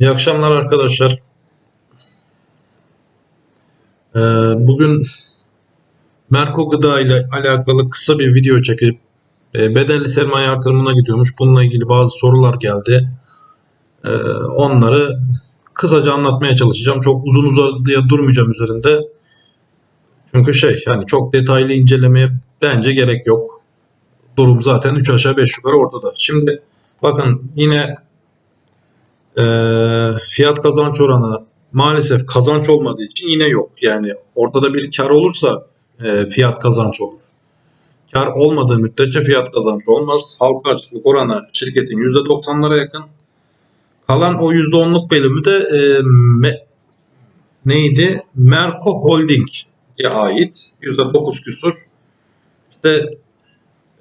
İyi akşamlar arkadaşlar. Ee, bugün Merko Gıda ile alakalı kısa bir video çekip e, bedelli sermaye artırımına gidiyormuş. Bununla ilgili bazı sorular geldi. Ee, onları kısaca anlatmaya çalışacağım. Çok uzun uzadıya durmayacağım üzerinde. Çünkü şey yani çok detaylı incelemeye bence gerek yok. Durum zaten 3 aşağı 5 yukarı ortada. Şimdi bakın yine e, fiyat kazanç oranı maalesef kazanç olmadığı için yine yok. Yani ortada bir kar olursa e, fiyat kazanç olur. Kar olmadığı müddetçe fiyat kazancı olmaz. Halka açıklık oranı şirketin %90'lara yakın. Kalan o %10'luk bölümü de e, me- neydi? Merko Holding'e ait %9 küsur. İşte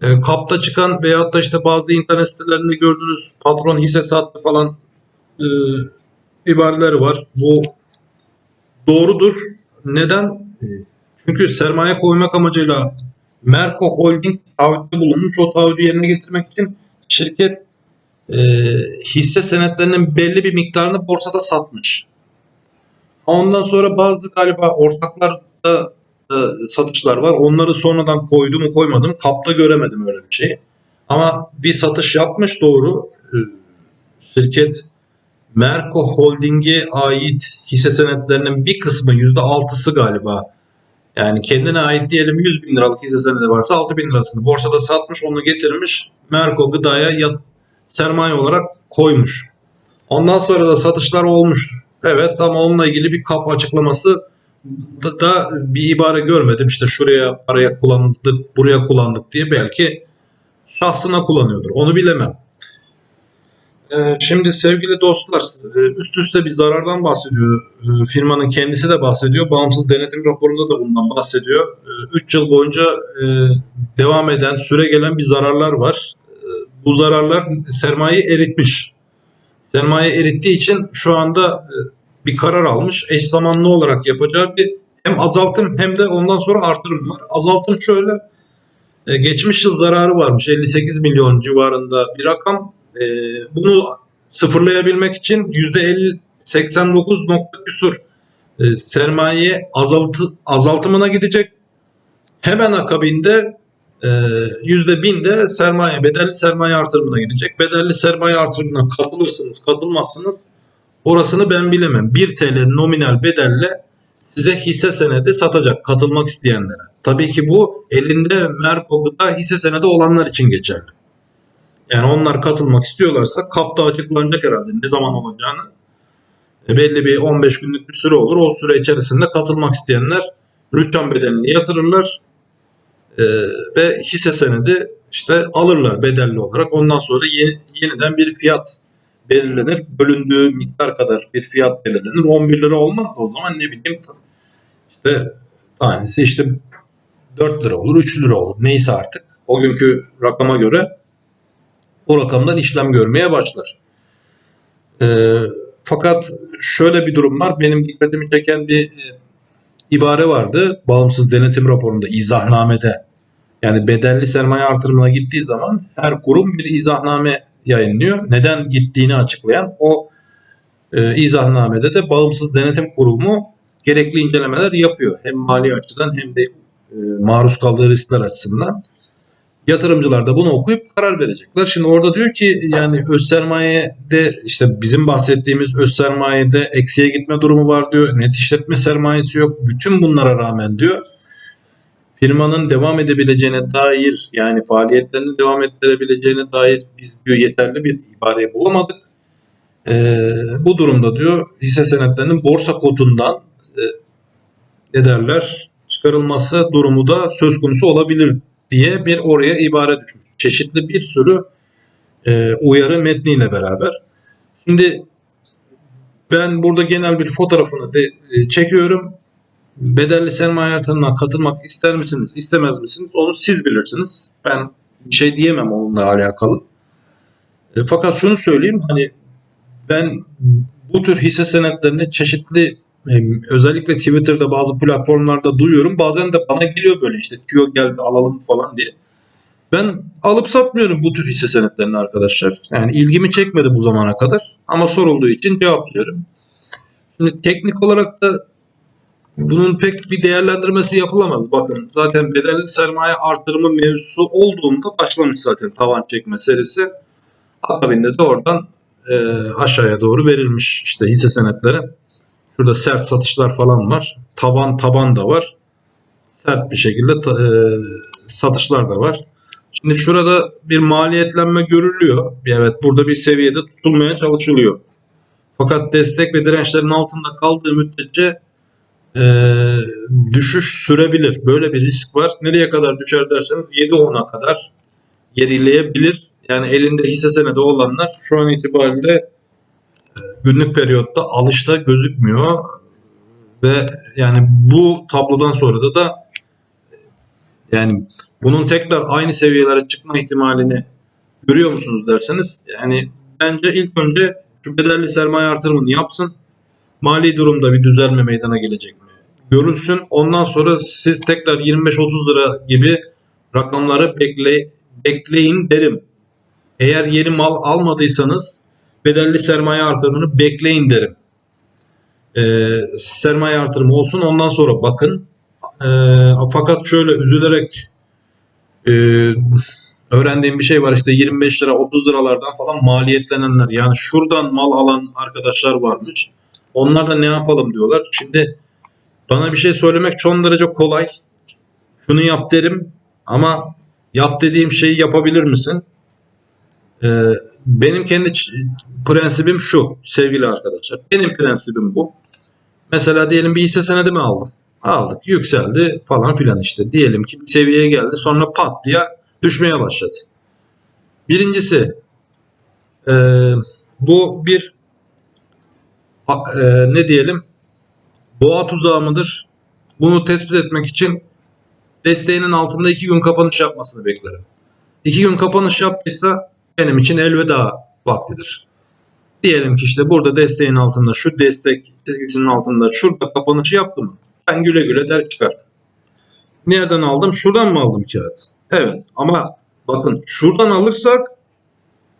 e, kapta çıkan veyahut da işte bazı internet sitelerinde gördüğünüz patron hisse sattı falan e, ibareleri var. Bu doğrudur. Neden? E, Çünkü sermaye koymak amacıyla Merko Holding taahhütte bulunmuş. O taahhüdü yerine getirmek için şirket e, hisse senetlerinin belli bir miktarını borsada satmış. Ondan sonra bazı galiba ortaklarda e, satışlar var. Onları sonradan koydu mu koymadı mı kapta göremedim öyle bir şey. Ama bir satış yapmış doğru. E, Şirket Merko Holding'e ait hisse senetlerinin bir kısmı %6'sı galiba. Yani kendine ait diyelim 100 bin liralık hisse senedi varsa 6 bin lirasını borsada satmış onu getirmiş Merko gıdaya yat, sermaye olarak koymuş. Ondan sonra da satışlar olmuş. Evet ama onunla ilgili bir kap açıklaması da, da bir ibare görmedim. İşte şuraya paraya kullandık, buraya kullandık diye belki şahsına kullanıyordur. Onu bilemem. Ee, Şimdi sevgili dostlar e, üst üste bir zarardan bahsediyor. Ee, Firmanın kendisi de bahsediyor. Bağımsız denetim raporunda da bundan bahsediyor. 3 yıl boyunca e, devam eden, süre gelen bir zararlar var. Bu zararlar sermayeyi eritmiş. Sermaye erittiği için şu anda e, bir karar almış. Eş zamanlı olarak yapacağı bir hem azaltım hem de ondan sonra artırım var. Azaltım şöyle. e, Geçmiş yıl zararı varmış. 58 milyon civarında bir rakam. E, Bunu sıfırlayabilmek için %50 89 nokta küsur e, sermaye azaltı, azaltımına gidecek. Hemen akabinde e, %1000 de sermaye, bedelli sermaye artırımına gidecek. Bedelli sermaye artırımına katılırsınız, katılmazsınız. Orasını ben bilemem. 1 TL nominal bedelle size hisse senedi satacak katılmak isteyenlere. Tabii ki bu elinde Merko hisse senedi olanlar için geçerli. Yani onlar katılmak istiyorlarsa kapta açıklanacak herhalde ne zaman olacağını. E, belli bir 15 günlük bir süre olur. O süre içerisinde katılmak isteyenler rüçhan bedelini yatırırlar e, ve hisse senedi işte alırlar bedelli olarak. Ondan sonra yeni, yeniden bir fiyat belirlenir. Bölündüğü miktar kadar bir fiyat belirlenir. 11 lira olmaz da o zaman ne bileyim işte tanesi işte 4 lira olur, 3 lira olur. Neyse artık. O günkü rakama göre o rakamdan işlem görmeye başlar. Ee, fakat şöyle bir durum var. Benim dikkatimi çeken bir e, ibare vardı. Bağımsız denetim raporunda, izahnamede. Yani bedelli sermaye artırımına gittiği zaman her kurum bir izahname yayınlıyor. Neden gittiğini açıklayan o e, izahnamede de bağımsız denetim kurumu gerekli incelemeler yapıyor. Hem mali açıdan hem de e, maruz kaldığı riskler açısından. Yatırımcılar da bunu okuyup karar verecekler. Şimdi orada diyor ki yani öz sermayede işte bizim bahsettiğimiz öz sermayede eksiye gitme durumu var diyor. Net işletme sermayesi yok. Bütün bunlara rağmen diyor firmanın devam edebileceğine dair yani faaliyetlerini devam ettirebileceğine dair biz diyor yeterli bir ibare bulamadık. Ee, bu durumda diyor hisse senetlerinin borsa kodundan e, ne derler çıkarılması durumu da söz konusu olabilir diye bir oraya ibare düşmüş. Çeşitli bir sürü e, uyarı metniyle beraber. Şimdi ben burada genel bir fotoğrafını de, e, çekiyorum. Bedelli sermaye artırımına katılmak ister misiniz, istemez misiniz? Onu siz bilirsiniz. Ben bir şey diyemem onunla alakalı. E, fakat şunu söyleyeyim hani ben bu tür hisse senetlerini çeşitli özellikle Twitter'da bazı platformlarda duyuyorum. Bazen de bana geliyor böyle işte tüyo geldi alalım falan diye. Ben alıp satmıyorum bu tür hisse senetlerini arkadaşlar. Yani ilgimi çekmedi bu zamana kadar. Ama sorulduğu için cevaplıyorum. Şimdi teknik olarak da bunun pek bir değerlendirmesi yapılamaz. Bakın zaten bedelli sermaye artırımı mevzusu olduğunda başlamış zaten tavan çekme serisi. Akabinde de oradan e, aşağıya doğru verilmiş işte hisse senetleri. Şurada sert satışlar falan var. Taban taban da var. Sert bir şekilde e, satışlar da var. Şimdi şurada bir maliyetlenme görülüyor. Evet burada bir seviyede tutulmaya çalışılıyor. Fakat destek ve dirençlerin altında kaldığı müddetçe e, düşüş sürebilir. Böyle bir risk var. Nereye kadar düşer derseniz 7-10'a kadar gerileyebilir. Yani elinde hisse senedi olanlar şu an itibariyle günlük periyotta alışta gözükmüyor. Ve yani bu tablodan sonra da da yani bunun tekrar aynı seviyelere çıkma ihtimalini görüyor musunuz derseniz yani bence ilk önce şu bedelli sermaye artırımını yapsın. Mali durumda bir düzelme meydana gelecek mi? Görülsün. Ondan sonra siz tekrar 25-30 lira gibi rakamları bekle, bekleyin derim. Eğer yeni mal almadıysanız bedelli sermaye artırımını bekleyin derim. Ee, sermaye artırımı olsun ondan sonra bakın. Ee, fakat şöyle üzülerek e, öğrendiğim bir şey var işte 25 lira 30 liralardan falan maliyetlenenler yani şuradan mal alan arkadaşlar varmış. Onlar da ne yapalım diyorlar. Şimdi bana bir şey söylemek çok derece kolay. Şunu yap derim ama yap dediğim şeyi yapabilir misin? Ee, benim kendi prensibim şu sevgili arkadaşlar. Benim prensibim bu. Mesela diyelim bir hisse senedi mi aldım? Aldık, yükseldi falan filan işte. Diyelim ki bir seviyeye geldi sonra pat diye düşmeye başladı. Birincisi e, bu bir e, ne diyelim boğa tuzağı mıdır? Bunu tespit etmek için desteğinin altında iki gün kapanış yapmasını beklerim. İki gün kapanış yaptıysa benim için elveda vaktidir. Diyelim ki işte burada desteğin altında şu destek çizgisinin altında şurada kapanışı yaptı mı? Ben güle güle der çıkarttım. Nereden aldım? Şuradan mı aldım kağıt? Evet ama bakın şuradan alırsak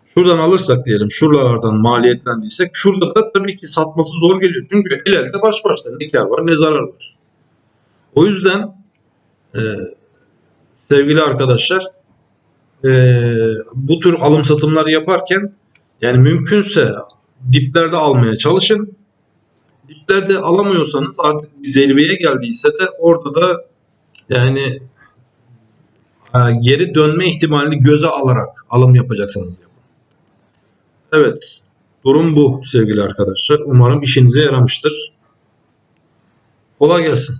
şuradan alırsak diyelim şuralardan maliyetlendiysek şurada da tabii ki satması zor geliyor. Çünkü el elde baş başta ne kar var ne zarar var. O yüzden e, sevgili arkadaşlar e, bu tür alım satımlar yaparken yani mümkünse diplerde almaya çalışın. Diplerde alamıyorsanız artık zirveye geldiyse de orada da yani e, geri dönme ihtimalini göze alarak alım yapacaksanız yapın. Evet. Durum bu sevgili arkadaşlar. Umarım işinize yaramıştır. Kolay gelsin.